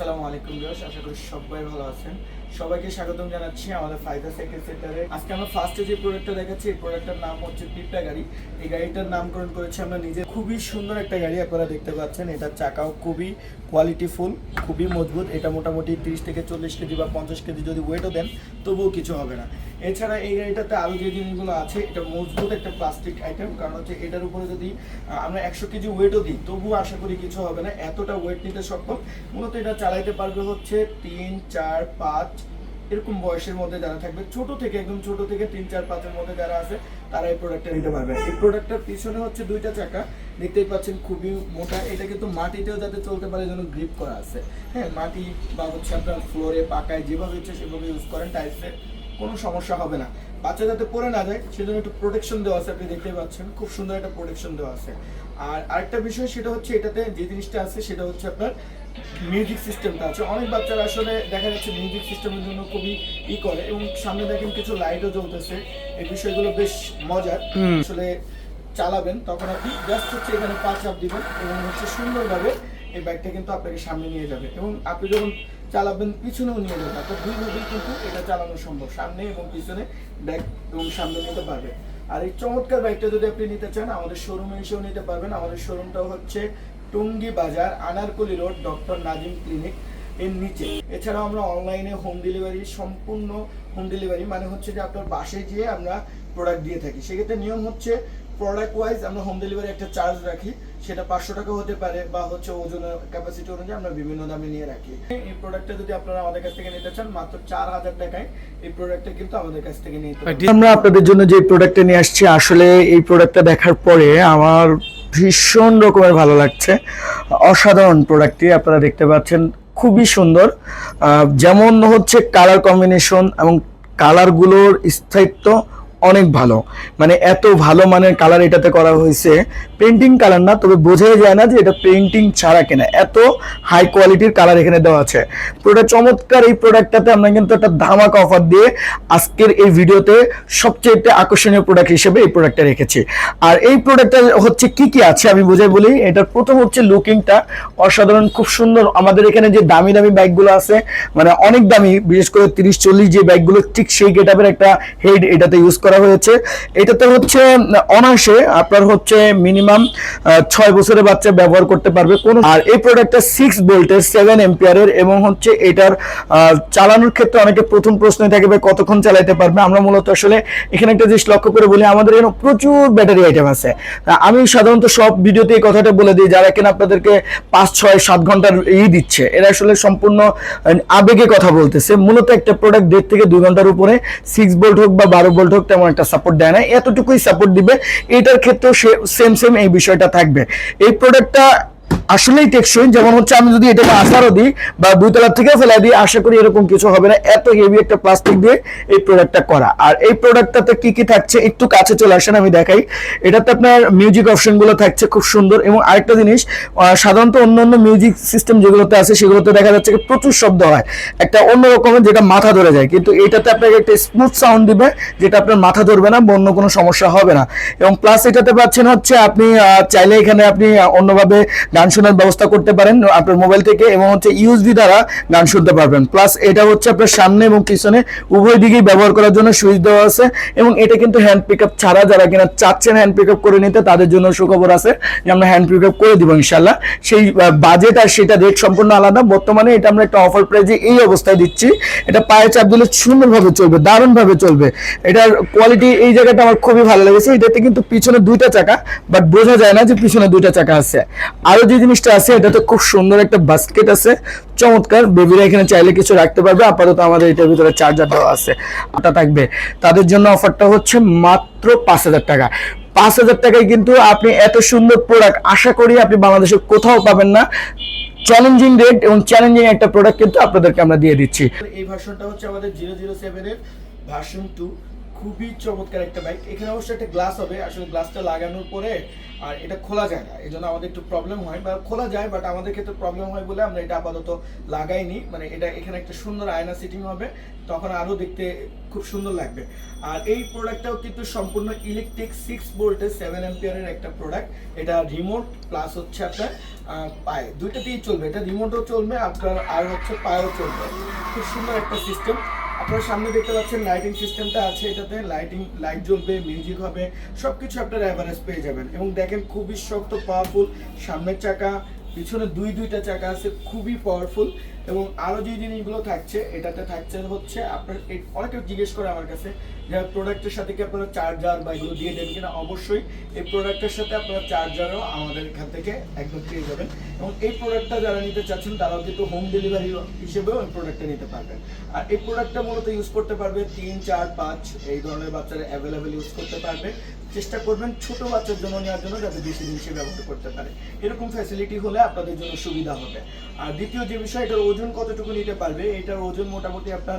আসসালামু আলাইকুম ভিউয়ার্স, আশা করি সবাই ভালো আছেন। সবাইকে স্বাগতম জানাচ্ছি আমাদের ফাইদা সাইকেল সেন্টারে আজকে আমরা ফার্স্টে যে প্রোডাক্টটা দেখাচ্ছি, এই প্রোডাক্টটার নাম হচ্ছে পিপটা গাড়ি। এই গাড়িটার নামকরণ করেছি আমরা নিজে খুবই সুন্দর একটা গাড়ি আপনারা দেখতে পাচ্ছেন। এটার চাকাও খুবই কোয়ালিটিফুল খুবই মজবুত। এটা মোটামুটি তিরিশ থেকে চল্লিশ কেজি বা পঞ্চাশ কেজি যদি ওয়েটও দেন, তবুও কিছু হবে না। এছাড়া এই গাড়িটাতে আরও যে জিনিসগুলো আছে, এটা মজবুত একটা প্লাস্টিক আইটেম কারণ হচ্ছে এটার উপরে যদি আমরা একশো কেজি ওয়েটও দিই, তবুও আশা করি কিছু হবে না, এতটা ওয়েট নিতে সক্ষম। মূলত এটা চালাইতে পারবে হচ্ছে তিন, চার, পাঁচ, এরকম বয়সের মধ্যে যারা থাকবে, ছোট থেকে, একদম ছোট থেকে তিন, চার, পাঁচের মধ্যে যারা আছে, তারা এই প্রোডাক্টটা নিতে পারবে। এই প্রোডাক্টটার পিছনে হচ্ছে দুইটা চাকা, দেখতেই পাচ্ছেন খুবই মোটা, এটা কিন্তু মাটিতেও যাতে চলতে পারে যেন গ্রিপ করা আছে। হ্যাঁ মাটি বা হচ্ছে আপনার ফ্লোরে পাকায় যেভাবে ইচ্ছে সেভাবে ইউজ করেন টাইলসে কোনো সমস্যা হবে না। বাচ্চা যাতে পড়ে না যায় সেজন্য একটু প্রোটেকশন দেওয়া আছে আপনি দেখতেই পাচ্ছেন। খুব সুন্দর একটা প্রোটেকশন দেওয়া আছে। আর আরেকটা বিষয় সেটা হচ্ছে এটাতে যে জিনিসটা আছে সেটা হচ্ছে আপনার মিউজিক সিস্টেমটা আছে। অনেক বাচ্চারা আসলে দেখা যাচ্ছে মিউজিক সিস্টেমের জন্য খুবই ই করে এবং সামনে দেখেন কিছু লাইটও জ্বলতেছে। এই বিষয়গুলো বেশ মজার। আসলে চালাবেন তখন আপনি জাস্ট হচ্ছে এখানে পা চাপ দিবেন এবং হচ্ছে সুন্দরভাবে এই বাইকটা কিন্তু আপনাকে সামনে নিয়ে যাবে। এবং আপনি যখন চালাবেন, পিছনেও নিয়ে যাবেন। আপনার দুইভাবেই কিন্তু এটা চালানো সম্ভব, সামনে এবং পিছনে, ব্যাক এবং সামনে নিতে পারবে আর এই চমৎকার বাইকটা যদি আপনি নিতে চান, আমাদের শোরুমে এসেও নিতে পারবেন। আমাদের শোরুমটাও হচ্ছে Tongi Bazar, Anarkali road, doctor Nazim clinic এর নিচে। এছাড়াও আমরা অনলাইনে হোম ডেলিভারি সম্পূর্ণ হোম ডেলিভারি মানে হচ্ছে যে আপনার বাসে গিয়ে আমরা প্রোডাক্ট দিয়ে থাকি। সেক্ষেত্রে নিয়ম হচ্ছে প্রোডাক্ট ওয়াইজ আমরা হোম ডেলিভারি একটা চার্জ রাখি। সেটা পাঁচশো টাকা হতে পারে বা হচ্ছে ওজনের ক্যাপাসিটি অনুযায়ী আমরা বিভিন্ন দামে নিয়ে রাখি। এই প্রোডাক্টটা যদি আপনারা আমাদের কাছ থেকে নিতে চান, মাত্র চার হাজার টাকায় এই প্রোডাক্টটা কিন্তু আমাদের কাছ থেকে নিতে। আমরা আপনাদের জন্য যে প্রোডাক্টটা নিয়ে আসছি, আসলে এই প্রোডাক্টটা দেখার পরে আমার ভীষণ রকমের ভালো লাগছে। অসাধারণ প্রোডাক্টটি আপনারা দেখতে পাচ্ছেন, খুবই সুন্দর। যেমন হচ্ছে কালার কম্বিনেশন এবং কালারগুলোর স্থায়িত্ব অনেক ভালো। মানে এত ভালো মানের কালার এটাতে করা হয়েছে। পেন্টিং কালার না, তবে বোঝাই যায় না যে এটা পেন্টিং ছাড়া কেনা। এত হাই কোয়ালিটির কালার এখানে দেওয়া আছে। পুরোটা চমৎকার এই প্রোডাক্টটাতে আমরা কিন্তু একটা ধামাকা অফার দিয়ে আজকের এই ভিডিওতে সবচেয়ে আকর্ষণীয় প্রোডাক্ট হিসেবে এই প্রোডাক্টটা রেখেছি। আর এই প্রোডাক্টটা হচ্ছে কি কি আছে আমি বোঝাই বলি। এটার প্রথম হচ্ছে লুকিংটা অসাধারণ, খুব সুন্দর। আমাদের এখানে যে দামি দামি বাইকগুলো আছে মানে অনেক দামি, বিশেষ করে তিরিশ, চল্লিশ যে বাইকগুলো ঠিক সেই গেটাপের একটা হেড এটাতে ইউজ করা হয়েছে। এটাতে হচ্ছে অনায়াসে আপনার হচ্ছে মিনিমাম ছয় বছরের বাচ্চা ব্যবহার করতে পারবে। কোন আর এই প্রোডাক্টটা সিক্স ভোল্টের সেভেন এম্পিয়ারের এবং হচ্ছে এটার চালানোর ক্ষেত্রে অনেকে প্রথম প্রশ্ন থাকে, ভাই, কতক্ষণ চালাতে পারবে? আমরা মূলত আসলে এখানে একটা জিনিস লক্ষ্য করে বলি, আমাদের এখানে প্রচুর ব্যাটারি আইটেম আছে। আমি সাধারণত সব ভিডিওতে এই কথাটা বলে দিই, যারা কিনা আপনাদেরকে পাঁচ, ছয়, সাত ঘণ্টার ই দিচ্ছে, এরা আসলে সম্পূর্ণ আবেগে কথা বলতেছে। মূলত একটা প্রোডাক্ট দেড় থেকে দুই ঘণ্টার উপরে সিক্স ভোল্ট হোক বা বারো ভোল্ট হোক তেমন একটা সাপোর্ট দেয় না। এতটুকুই সাপোর্ট দিবে। এটার ক্ষেত্রেও সেম সেম এই বিষয়টা থাকবে। এই প্রোডাক্টটা আসলেই টেকসই, যেমন হচ্ছে আমি যদি এটাকে আসারও দিই বা দুই তলা থেকে ফেলে দিই, আশা করি এরকম কিছু হবে না। এত হেভি একটা প্লাস্টিক দিয়ে এই প্রোডাক্টটা করা। আর এই প্রোডাক্টটাতে কি কি থাকছে একটু কাছে চলে আসেন, আমি দেখাই। এটাতে আপনার মিউজিক অপশনগুলো থাকছে খুব সুন্দর। এবং আরেকটা জিনিস সাধারণত অন্য অন্য মিউজিক সিস্টেম যেগুলোতে আছে, সেগুলোতে দেখা যাচ্ছে প্রচুর শব্দ হয়। একটা অন্য রকমের যেটা মাথা ধরে যায়। কিন্তু এটাতে আপনাকে একটা স্মুথ সাউন্ড দিবে, যেটা আপনার মাথা ধরবে না অন্য কোনো সমস্যা হবে না। এবং প্লাস এটাতে পাচ্ছেন হচ্ছে আপনি চাইলে এখানে আপনি অন্যভাবে গান শোনার ব্যবস্থা করতে পারেন, আপনার মোবাইল থেকে এবং হচ্ছে ইউএসবি দ্বারা গান শুনতে পারবেন। প্লাস এটা হচ্ছে আপনার সামনে এবং পিছনে উভয় দিকেই ব্যবহার করার জন্য সুইচ দেওয়া আছে এবং এটা কিন্তু হ্যান্ড পিক আপ ছাড়া যারা কিনা চাচ্ছেন হ্যান্ড পিক আপ করে নিতে, তাদের জন্য সুখবর আছে যে আমরা হ্যান্ড পিক আপ করে দিব ইনশাল্লাহ সেই বাজেট আর সেটা রেট সম্পূর্ণ আলাদা। বর্তমানে এটা আমরা একটা অফার প্রাইজে এই অবস্থায় দিচ্ছি। এটা পায়ে চাপ দিলে সুন্দরভাবে চলবে, দারুণভাবে চলবে। এটার কোয়ালিটি এই জায়গাটা আমার খুবই ভালো লেগেছে। এটাতে কিন্তু পিছনে দুইটা চাকা বাট বোঝা যায় না যে পিছনে দুইটা চাকা আছে। আরও যে জিনিসটা আছে, এটাতে খুব সুন্দর একটা বাস্কেট আছে। চমৎকার, বেবিরা এখানে চাইলে কিছু রাখতে পারবে। আপাতত আমাদের এটার ভিতরে চার্জার দেওয়া আছে। আটা থাকবে। তাদের জন্য অফারটা হচ্ছে মাত্র পাঁচ হাজার টাকা। পাঁচ হাজার টাকায় কিন্তু আপনি এত সুন্দর প্রোডাক্ট আশা করি আপনি বাংলাদেশে কোথাও পাবেন না। চ্যালেঞ্জিং রেট এবং চ্যালেঞ্জিং একটা প্রোডাক্ট কিন্তু আপনাদেরকে আমরা দিয়ে দিচ্ছি। এই ভার্সনটা হচ্ছে আমাদের জিরো জিরো সেভেনের ভার্সন টু খুবই চমৎকার একটা বাইক এখানে অবশ্যই একটা গ্লাস হবে, আসলে গ্লাসটা লাগানোর পরে আর এটা খোলা যায় না এই জন্য আমাদের একটু প্রবলেম হয়, বা খোলা যায় বাট আমাদের ক্ষেত্রে প্রবলেম হয় বলে আমরা এটা আপাতত লাগাইনি। মানে এটা এখানে একটা সুন্দর আয়না সিটিং হবে, তখন আরও দেখতে খুব সুন্দর লাগবে। আর এই প্রোডাক্টটাও কিন্তু সম্পূর্ণ ইলেকট্রিক সিক্স ভোল্টের সেভেন এম্পিয়ারের একটা প্রোডাক্ট এটা রিমোট প্লাস হচ্ছে আপনার পায়ে। দুইটাতেই চলবে। এটা রিমোটও চলবে, আপনার আর হচ্ছে পায়েও চলবে। খুব সুন্দর একটা সিস্টেম আপনারা সামনে দেখতে পাচ্ছেন লাইটিং সিস্টেমটা আছে এটাতে লাইটিং লাইট জ্বলবে মিউজিক হবে সব কিছু আপনারা অ্যাভারেজ পেয়ে যাবেন। এবং দেখেন খুবই শক্ত পাওয়ারফুল সামনের চাকা পিছনে দুই দুইটা চাকা আছে, খুবই পাওয়ারফুল এবং আরও যে জিনিসগুলো থাকছে, এটাতে থাকছে হচ্ছে আপনার অনেকে জিজ্ঞেস করে আমার কাছে যে প্রোডাক্টের সাথে কি আপনারা চার্জার বা এগুলো দিয়ে দেন কিনা? অবশ্যই এই প্রোডাক্টের সাথে আপনারা চার্জারও আমাদের এখান থেকে একদম পেয়ে যাবেন। এবং এই প্রোডাক্টটা যারা নিতে চাচ্ছেন, তারাও কিন্তু হোম ডেলিভারি হিসেবেও এই প্রোডাক্টটা নিতে পারবেন। আর এই প্রোডাক্টটা মূলত ইউজ করতে পারবে তিন, চার, পাঁচ, এই ধরনের বাচ্চারা অ্যাভেলেবেল ইউজ করতে পারবে। চেষ্টা করবেন ছোট বাচ্চার জন্য নেওয়ার জন্য যাতে বেশি দিন সে ব্যবহার করতে পারে। এরকম ফ্যাসিলিটি হলে আপনাদের জন্য সুবিধা হবে। আর দ্বিতীয় যে বিষয়, এটার ওজন কতটুকু নিতে পারবে? এটার ওজন মোটামুটি আপনার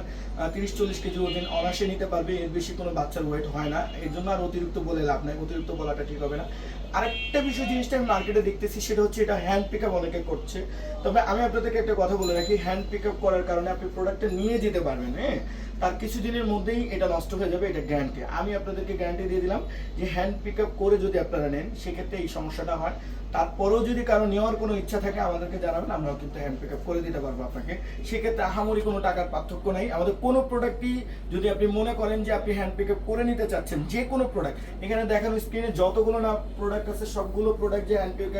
তিরিশ চল্লিশ কেজি ওজন অনাসে নিতে পারবে। এর বেশি কোনো বাচ্চার ওয়েট হয় না। এর জন্য আর অতিরিক্ত বলে লাভ নাই। অতিরিক্ত বলাটা ঠিক হবে না। আরেকটা বিষয় জিনিসটা আমি মার্কেটে দেখতেছি, সেটা হচ্ছে এটা হ্যান্ড পিক আপ অনেকে করছে। তবে আমি আপনাদেরকে একটা কথা বলে রাখি হ্যান্ড পিক আপ করার কারণে আপনি প্রোডাক্টটা নিয়ে যেতে পারবেন হ্যাঁ? তার কিছুদিনের মধ্যেই এটা নষ্ট হয়ে যাবে এটা গ্যারান্টি আমি আপনাদেরকে গ্যারান্টি দিয়ে দিলাম যে হ্যান্ড পিক করে যদি আপনারা নেন, সেক্ষেত্রে এই সমস্যাটা হয়। তারপরেও যদি কারও নেওয়ার কোনো ইচ্ছা থাকে, আমাদেরকে জানাবেন, আমরাও কিন্তু হ্যান্ড পিক করে দিতে পারব আপনাকে। সেক্ষেত্রে আহামরি কোনো টাকার পার্থক্য নাই। আমাদের কোনো প্রোডাক্টই যদি আপনি মনে করেন যে আপনি হ্যান্ড পিক করে নিতে চাচ্ছেন, যে কোনো প্রোডাক্ট এখানে দেখানো স্ক্রিনে যতগুলো না প্রোডাক্ট আছে, সবগুলো প্রোডাক্ট যে হ্যান্ড পিক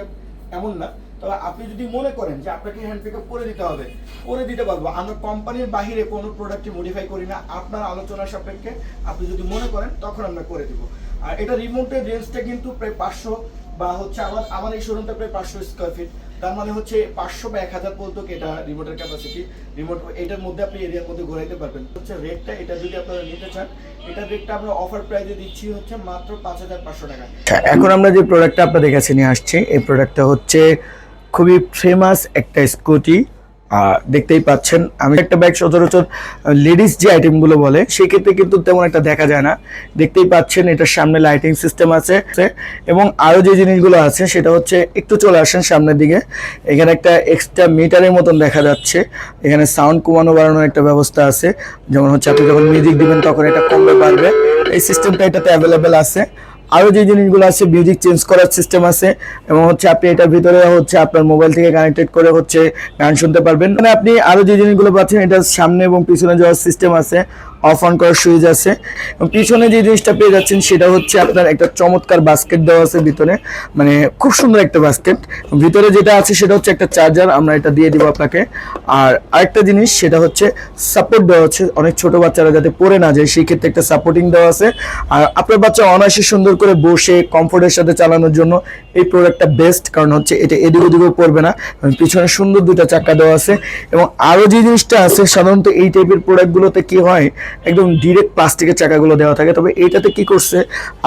এমন না। তবে আপনি যদি মনে করেন যে আপনাকে হ্যান্ড পিক করে দিতে হবে, করে দিতে পারব। আমরা কোম্পানির বাহিরে কোনো প্রোডাক্টই মডিফাই করি না। আপনার আলোচনা সাপেক্ষে আপনি যদি মনে করেন, তখন আমরা করে দিব। আর এটা রিমোটের রেঞ্জটা কিন্তু প্রায় পাঁচশো বা হচ্ছে আমার আমার এই শোরুমটা প্রায় পাঁচশো স্কোয়ার ফিট তার মানে হচ্ছে পাঁচশো বা এক হাজার পর্যন্ত এটা রিমোটের ক্যাপাসিটি রিমোট এটার মধ্যে আপনি এরিয়ার মধ্যে ঘোরাইতে পারবেন। হচ্ছে রেটটা এটা যদি আপনারা নিতে চান এটার রেটটা আমরা অফার প্রাইজে দিচ্ছি হচ্ছে মাত্র পাঁচ হাজার পাঁচশো টাকা। এখন আমরা যে প্রোডাক্টটা আপনাদের কাছে নিয়ে আসছি, এই প্রোডাক্টটা হচ্ছে খুবই ফেমাস একটা স্কুটি। দেখতেই পাচ্ছেন, আমি একটা বাইক সচরাচর লেডিস যে আইটেমগুলো বলে, সেই ক্ষেত্রে কিন্তু তেমন একটা দেখা যায় না। দেখতেই পাচ্ছেন, এটার সামনে লাইটিং সিস্টেম আছে। এবং আরও যে জিনিসগুলো আছে, সেটা হচ্ছে, একটু চলে আসেন সামনের দিকে। এখানে একটা এক্সট্রা মিটারের মতন দেখা যাচ্ছে। এখানে সাউন্ড কমানো, বাড়ানোর একটা ব্যবস্থা আছে। যেমন হচ্ছে, আপনি যখন মিউজিক দিবেন, তখন এটা কমবে পারবে এই সিস্টেমটা এটাতে অ্যাভেলেবেল আছে। আরও যে জিনিসগুলো আছে মিউজিক চেঞ্জ করার সিস্টেম আছে, এবং হচ্ছে আপনি এটার ভিতরে হচ্ছে আপনার মোবাইল থেকে কানেক্টেড করে হচ্ছে গান শুনতে পারবেন। মানে আপনি আরও যে জিনিসগুলো পাচ্ছেন, এটার সামনে এবং পিছনে যাওয়ার সিস্টেম আছে। অফ অন করার সুইচ আছে। এবং পিছনে যে জিনিসটা পেয়ে যাচ্ছেন সেটা হচ্ছে আপনার একটা চমৎকার বাস্কেট দেওয়া আছে ভিতরে। মানে খুব সুন্দর একটা বাস্কেট ভিতরে যেটা আছে সেটা হচ্ছে একটা চার্জার আমরা এটা দিয়ে দিব আপনাকে। আর আরেকটা জিনিস সেটা হচ্ছে সাপোর্ট দেওয়া আছে। অনেক ছোট বাচ্চারা যাতে পড়ে না যায়, সেই ক্ষেত্রে একটা সাপোর্টিং দেওয়া আছে। আর আপনার বাচ্চা অনায়াসে সুন্দর করে বসে কমফোর্টের সাথে চালানোর জন্য এই প্রোডাক্টটা বেস্ট কারণ হচ্ছে এটা এদিক ওদিকেও পড়বে না। পিছনে সুন্দর দুটা চাকা দেওয়া আছে। এবং আরও যে জিনিসটা আছে, সাধারণত এই টাইপের প্রোডাক্টগুলোতে কি হয় একদম ডিরেক্ট প্লাস্টিকের চাকাগুলো দেওয়া থাকে। তবে এটাতে কি করছে,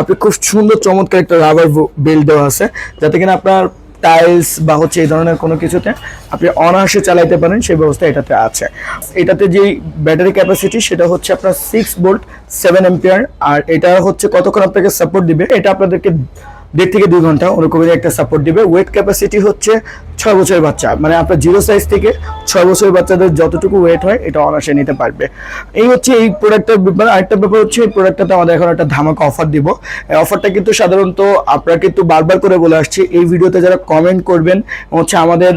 আপনি খুব সুন্দর চমৎকার একটা রাবার বেল্ট দেওয়া আছে, যাতে কিনা আপনার টাইলস বা হচ্ছে এই ধরনের কোনো কিছুতে আপনি অনায়াসে চালাইতে পারেন, সেই ব্যবস্থা এটাতে আছে। এটাতে যেই ব্যাটারি ক্যাপাসিটি সেটা হচ্ছে আপনার সিক্স ভোল্ট সেভেন এম্পিয়ার আর এটা হচ্ছে কতক্ষণ আপনাকে সাপোর্ট দিবে, এটা আপনাদেরকে দেড় থেকে দুই ঘণ্টা ওরকমের একটা সাপোর্ট দিবে। ওয়েট ক্যাপাসিটি হচ্ছে ছয় বছরের বাচ্চা। মানে আপনার জিরো সাইজ থেকে ছয় বছরের বাচ্চাদের যতটুকু ওয়েট হয়, এটা অনায়াসে নিতে পারবে। এই হচ্ছে এই প্রোডাক্টের ব্যাপার। আরেকটা ব্যাপার হচ্ছে, এই প্রোডাক্টটাতে আমাদের এখন একটা ধামাকা অফার দিব। এই অফারটা কিন্তু সাধারণত আপনারা কিন্তু বারবার করে বলে আসছি। এই ভিডিওতে যারা কমেন্ট করবেন, হচ্ছে আমাদের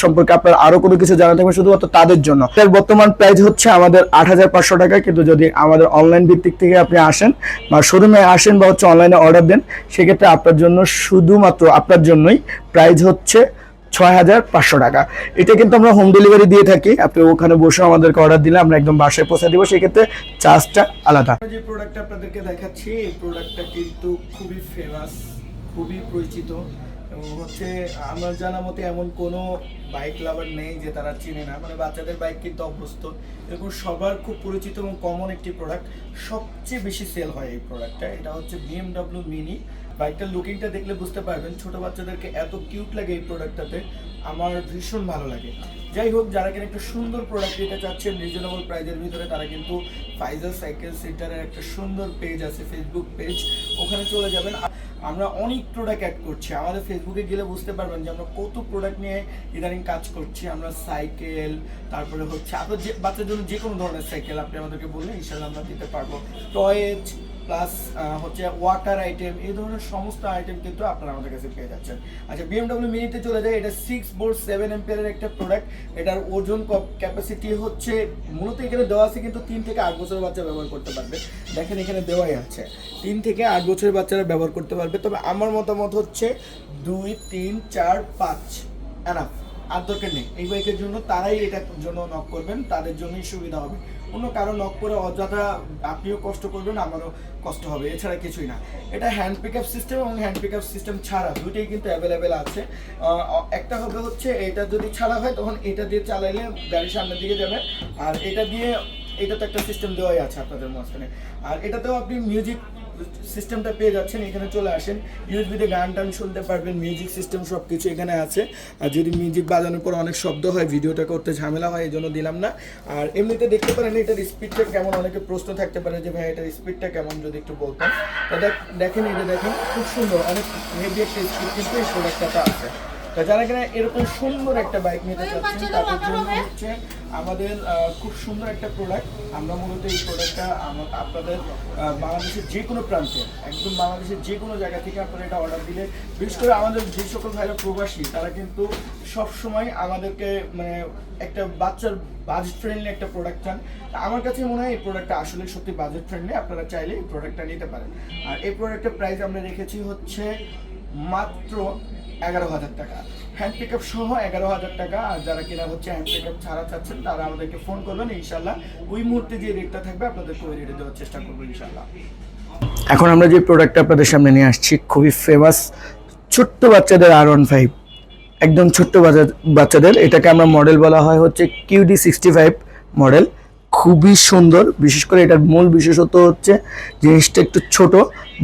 সম্পর্কে আপনার আরও কোনো কিছু জানা থাকবে, শুধুমাত্র তাদের জন্য। এর বর্তমান প্রাইস হচ্ছে আমাদের আট হাজার পাঁচশো টাকা। কিন্তু যদি আমাদের অনলাইন ভিত্তিক থেকে আপনি আসেন, বা শোরুমে আসেন, বা হচ্ছে অনলাইনে অর্ডার দেন, সেক্ষেত্রে আপনার জন্য শুধুমাত্র আপনার জন্যই প্রাইস হচ্ছে ছয় হাজার পাঁচশো টাকা। এটা কিন্তু আমরা হোম ডেলিভারি দিয়ে থাকি। আপনি ওখানে বসে আমাদেরকে অর্ডার দিলে আমরা একদম বাসায় পৌঁছে দিব। সেক্ষেত্রে চার্জটা আলাদা। যে প্রোডাক্টটা আপনাদেরকে দেখাচ্ছি, এই প্রোডাক্টটা কিন্তু খুবই ফেমাস খুবই পরিচিত। এবং হচ্ছে, আমার জানা মতে এমন কোনো বাইক লাভার নেই যে তারা চিনে না। মানে বাচ্চাদের বাইক কিন্তু অভ্যস্ত। এরকম সবার খুব পরিচিত এবং কমন একটি প্রোডাক্ট সবচেয়ে বেশি সেল হয় এই প্রোডাক্টটা এটা হচ্ছে বিএমডাব্লিউ মিনি বাইকটার লুকিংটা দেখলে বুঝতে পারবেন ছোট বাচ্চাদেরকে এত কিউট লাগে এই প্রোডাক্টটাতে আমার ভীষণ ভালো লাগে। যাই হোক, যারা কিনা একটা সুন্দর প্রোডাক্ট নিতে চাচ্ছেন রিজনেবল প্রাইজের ভিতরে, তারা কিন্তু ফাইজার সাইকেল সেন্টারের একটা সুন্দর পেজ আছে ফেসবুক পেজ ওখানে চলে যাবেন। আমরা অনেক প্রোডাক্ট অ্যাড করছি। আমাদের ফেসবুকে গেলে বুঝতে পারবেন যে আমরা কত প্রোডাক্ট নিয়ে ইদানিং কাজ করছি। আমরা সাইকেল তারপরে হচ্ছে, আপনার যে, বাচ্চার জন্য যে কোনো ধরনের সাইকেল আপনি আমাদেরকে বললেন ইনশাল্লাহ আমরা দিতে পারব। টয়েজ প্লাস হচ্ছে ওয়াটার আইটেম এই ধরনের সমস্ত আইটেম কিন্তু আপনারা আমাদের কাছে পেয়ে যাচ্ছেন। আচ্ছা বিএমডব্লিউ মিনিতে চলে যায় এটা সিক্স বোর্ড সেভেন এম্পিয়ারের একটা প্রোডাক্ট এটার ওজন ক্যাপাসিটি হচ্ছে, মূলত এখানে দেওয়া আছে কিন্তু তিন থেকে আট বছরের বাচ্চা ব্যবহার করতে পারবে। দেখেন এখানে দেওয়াই আছে। তিন থেকে আট বছরের বাচ্চারা ব্যবহার করতে পারবে, তবে আমার মতামত হচ্ছে দুই, তিন, চার, পাঁচ এনাফ আর দরকার নেই। এই বাইকের জন্য তারাই এটার জন্য নক করবেন, তাদের জন্যই সুবিধা হবে। অন্য কারও নক করে অযথা আপনিও কষ্ট করবেন, আমারও কষ্ট হবে, এছাড়া কিছুই না। এটা হ্যান্ড পিক আপ সিস্টেম এবং হ্যান্ড পিক আপ সিস্টেম ছাড়া দুটোই কিন্তু অ্যাভেলেবেল আছে। একটা হবে হচ্ছে এটা যদি ছাড়া হয়, তখন এটা দিয়ে চালাইলে গাড়ির সামনের দিকে যাবে। আর এটা দিয়ে এটা তো একটা সিস্টেম দেওয়াই আছে আপনাদের মাঝখানে। আর এটাতেও আপনি মিউজিক সিস্টেমটা পেয়ে যাচ্ছেন, এখানে চলে আসেন। ইউএসবিতে গান টান শুনতে পারবেন মিউজিক সিস্টেম সব কিছু এখানে আছে। আর যদি মিউজিক বাজানোর পর অনেক শব্দ হয়, ভিডিওটা করতে ঝামেলা হয় এই জন্য দিলাম না। আর এমনিতে দেখতে পারেন, এটার স্পিডটা কেমন? অনেকে প্রশ্ন থাকতে পারে যে, ভাই, এটার স্পিডটা কেমন? যদি একটু বলতেন। তো দেখ- দেখেন এটা দেখেন, খুব সুন্দর, অনেক হেভি একটা স্পিড কিন্তু এই প্রোডাক্টটা আছে। যারা কিনা এরকম সুন্দর একটা বাইক নিতে চাচ্ছেন তাদের জন্য হচ্ছে আমাদের খুব সুন্দর একটা প্রোডাক্ট আমরা মূলত এই প্রোডাক্টটা আপনাদের বাংলাদেশের যে কোনো প্রান্তে একদম বাংলাদেশের যে কোনো জায়গা থেকে আপনারা এটা অর্ডার দিলে বিশেষ করে আমাদের যে সকল ভাইরা প্রবাসী তারা কিন্তু সবসময় আমাদেরকে মানে একটা বাচ্চার বাজেট ফ্রেন্ডলি একটা প্রোডাক্ট চান। আমার কাছে মনে হয় এই প্রোডাক্টটা আসলে সত্যি বাজেট ফ্রেন্ডলি আপনারা চাইলে এই প্রোডাক্টটা নিতে পারেন। আর এই প্রোডাক্টের প্রাইস আমরা রেখেছি হচ্ছে মাত্র এগারো হাজার টাকা। হ্যান্ড পিক আপ সহ এগারো হাজার টাকা। আর যারা কিনা হচ্ছে হ্যান্ড পিক আপ ছাড়া চাচ্ছেন, তারা আমাদেরকে ফোন করবেন ইনশাল্লাহ ওই মুহূর্তে যে রেটটা থাকবে আপনাদেরকে ওই রেটে দেওয়ার চেষ্টা করব ইনশাল্লাহ এখন আমরা যে প্রোডাক্টটা আপনাদের সামনে নিয়ে আসছি, খুবই ফেমাস ছোট্ট বাচ্চাদের আর ওয়ান ফাইভ একদম ছোট্ট বাচ্চাদের, এটাকে আমরা মডেল বলা হয় হচ্ছে কিউডি সিক্সটি ফাইভ মডেল খুবই সুন্দর, বিশেষ করে এটার মূল বিশেষত্ব হচ্ছে জিনিসটা একটু ছোট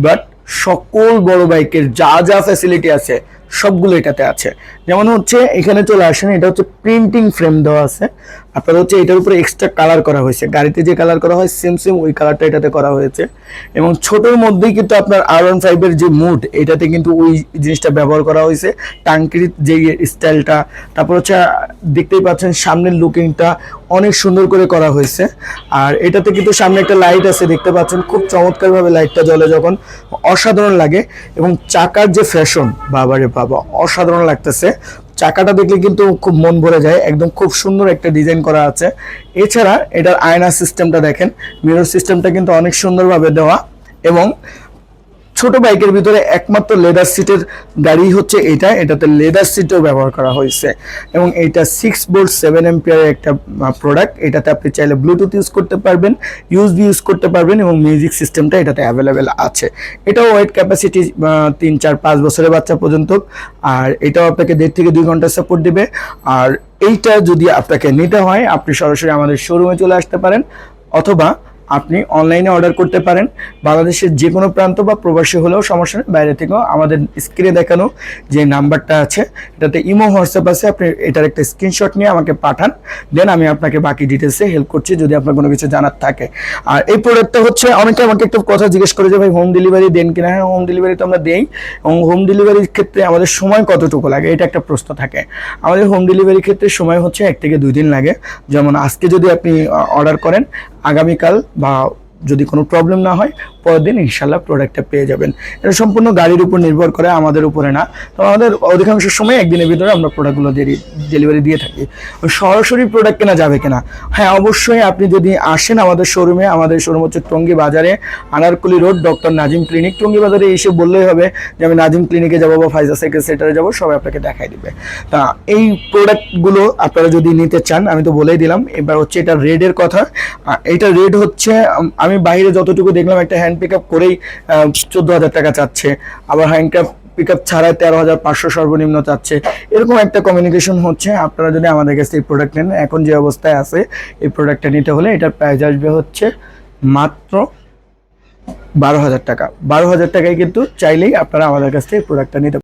বাট সকল বড় বাইকের যা যা ফ্যাসিলিটি আছে সবগুলো এটাতে আছে। যেমন হচ্ছে এখানে চলে আসেন এটা হচ্ছে প্রিন্টিং ফ্রেম দেওয়া আছে। আপনার হচ্ছে এটার উপরে এক্সট্রা কালার করা হয়েছে। গাড়িতে যে কালার করা হয় সেম সেম ওই কালারটা এটাতে করা হয়েছে। এবং ছোটোর মধ্যেই কিন্তু আপনার আর ওয়ান ফাইভের যে মুড এটাতে কিন্তু ওই জিনিসটা ব্যবহার করা হয়েছে। টাঙ্কির যে স্টাইলটা তারপর হচ্ছে দেখতেই পাচ্ছেন সামনের লুকিংটা অনেক সুন্দর করে করা হয়েছে। আর এটাতে কিন্তু সামনে একটা লাইট আছে, দেখতে পাচ্ছেন খুব চমৎকারভাবে লাইটটা জ্বলে যখন অসাধারণ লাগে। এবং চাকার যে ফ্যাশন বাবারে বাবা, অসাধারণ লাগতেছে। চাকাটা দেখলে কিন্তু খুব মন ভরে যায়, একদম খুব সুন্দর একটা ডিজাইন করা আছে। এছাড়া এটার আয়না সিস্টেমটা দেখেন মিরর সিস্টেমটা কিন্তু অনেক সুন্দরভাবে দেওয়া এবং ছোট বাইকের ভিতরে একমাত্র লেদার সিটের গাড়ি হচ্ছে এটা। এটাতে লেদার সিটও ব্যবহার করা হয়েছে। এবং এইটা সিক্স বোর্ড সেভেন এম্পিয়ারের একটা প্রোডাক্ট এটাতে আপনি চাইলে ব্লুটুথ ইউজ করতে পারবেন ইউএসবি ইউজ করতে পারবেন এবং মিউজিক সিস্টেমটা এটাতে অ্যাভেলেবেল আছে। এটাও ওয়েট ক্যাপাসিটি তিন, চার, পাঁচ বছরের বাচ্চা পর্যন্ত। আর এটাও আপনাকে দেড় থেকে দুই ঘণ্টা সাপোর্ট দিবে। আর এইটা যদি আপনাকে নিতে হয়, আপনি সরাসরি আমাদের শোরুমে চলে আসতে পারেন। অথবা আপনি অনলাইনে অর্ডার করতে পারেন। বাংলাদেশের যে কোনো প্রান্ত বা প্রবাসী হলেও সমস্যা নেই। বাইরে থেকেও আমাদের স্ক্রিনে দেখানো যে নাম্বারটা আছে, এটাতে ইমো হোয়াটসঅ্যাপ আছে। আপনি এটার একটা স্ক্রিনশট নিয়ে আমাকে পাঠান। দেন আমি আপনাকে বাকি ডিটেলসে হেল্প করছি যদি আপনার কোনো কিছু জানার থাকে। আর এই প্রোডাক্টটা হচ্ছে, অনেকে আমাকে একটা কথা জিজ্ঞেস করে যে, ভাই হোম ডেলিভারি দেন কিনা? হ্যাঁ হোম ডেলিভারি তো আমরা দেই। এবং হোম ডেলিভারির ক্ষেত্রে আমাদের সময় কতটুকু লাগে? এটা একটা প্রশ্ন থাকে। আমাদের হোম ডেলিভারির ক্ষেত্রে সময় হচ্ছে এক থেকে দুই দিন লাগে। যেমন আজকে যদি আপনি অর্ডার করেন আগামীকাল বা যদি কোনো প্রবলেম না হয়, পরের দিন ইনশাল্লাহ প্রোডাক্টটা পেয়ে যাবেন। এটা সম্পূর্ণ গাড়ির উপর নির্ভর করে, আমাদের উপরে না। তো আমাদের অধিকাংশ সময় একদিনের ভিতরে আমরা প্রোডাক্টগুলো ডেলিভারি দিয়ে থাকি। সরাসরি প্রোডাক্ট কেনা যাবে কিনা? হ্যাঁ অবশ্যই আপনি যদি আসেন আমাদের শোরুমে আমাদের শোরুম হচ্ছে টঙ্গী বাজারে, Anarkali road, doctor Nazim clinic Tongi বাজারে এসে বললেই হবে যে, আমি নাজিম ক্লিনিকে যাব বা ফাইজার সাইকেল সেন্টারে যাব, সবাই আপনাকে দেখাই দিবে। তা এই প্রোডাক্টগুলো আপনারা যদি নিতে চান, আমি তো বলেই দিলাম, এবার হচ্ছে এটা রেডের কথা। এটা রেড হচ্ছে আমি বাইরে যতটুকু দেখলাম, একটা হ্যান্ড পিক করেই চোদ্দ হাজার টাকা চাচ্ছে। আবার হ্যান্ড পিক আপ ছাড়াই তেরো হাজার পাঁচশো সর্বনিম্ন চাচ্ছে। এরকম একটা কমিউনিকেশন হচ্ছে। আপনারা যদি আমাদের কাছে এই প্রোডাক্ট নেন, এখন যে অবস্থায় আছে, এই প্রোডাক্টটা নিতে হলে এটার প্রাইস আসবে হচ্ছে মাত্র বারো হাজার টাকা। বারো হাজার টাকায় কিন্তু চাইলেই আপনারা আমাদের কাছ থেকে প্রোডাক্টটা নিতে